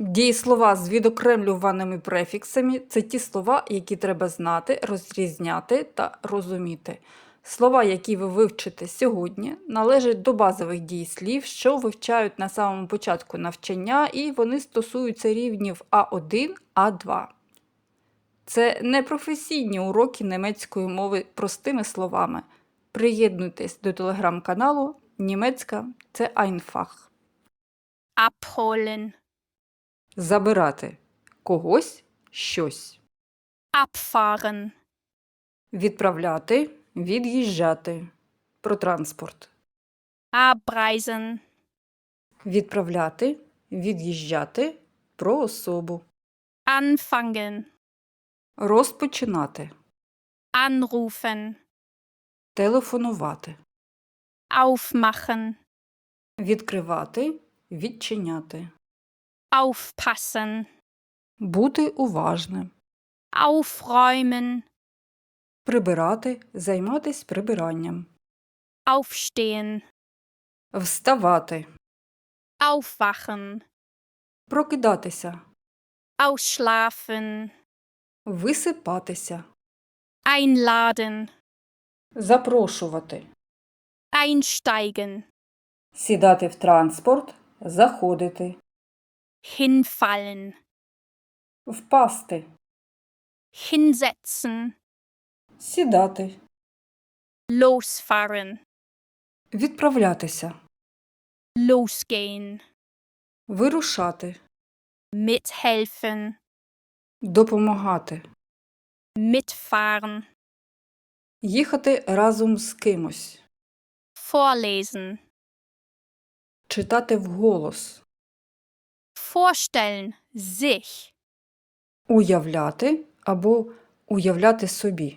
Дієслова з відокремлюваними префіксами це ті слова, які треба знати, розрізняти та розуміти. Слова, які ви вивчите сьогодні, належать до базових дієслів, що вивчають на самому початку навчання, і вони стосуються рівнів А1, А2. Це непрофесійні уроки німецької мови простими словами. Приєднуйтесь до телеграм-каналу Німецька це Einfach. abholen, Забирати когось щось. abfahren, Відправляти, від'їжджати. Про транспорт. abreisen, Відправляти, від'їжджати. Про особу. anfangen, Розпочинати. anrufen, Телефонувати. aufmachen, Відкривати, відчиняти. Aufpassen, Бути уважним. aufräumen, Прибирати, займатись прибиранням. aufstehen, Вставати. aufwachen, Прокидатися. ausschlafen, Висипатися. einladen, Запрошувати. einsteigen, Сідати в транспорт. Заходити. Hinfallen, Впасти. hinsetzen, Сідати. losfahren, Відправлятися. losgehen, Вирушати. mithelfen, Допомагати. mitfahren, Їхати разом з кимось. vorlesen, Читати вголос. Vorstellen, sich, Уявляти або уявляти собі.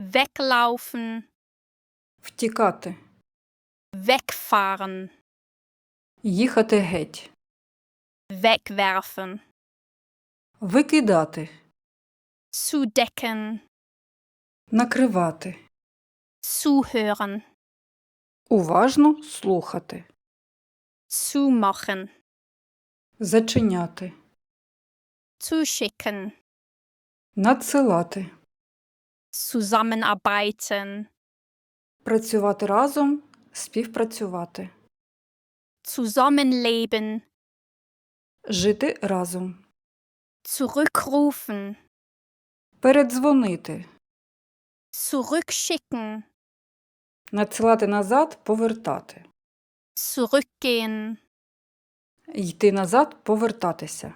weglaufen, Втікати. wegfahren, Їхати геть. wegwerfen, Викидати. zudecken, Накривати. zuhören, Уважно слухати. zumachen, Зачиняти. zuschicken, Надсилати. zusammenarbeiten, Працювати разом. Співпрацювати. zusammenleben, Жити разом. zurückrufen, Передзвонити. zurückschicken, Надсилати назад. Повертати. zurückgehen, Йти назад. Повертатися.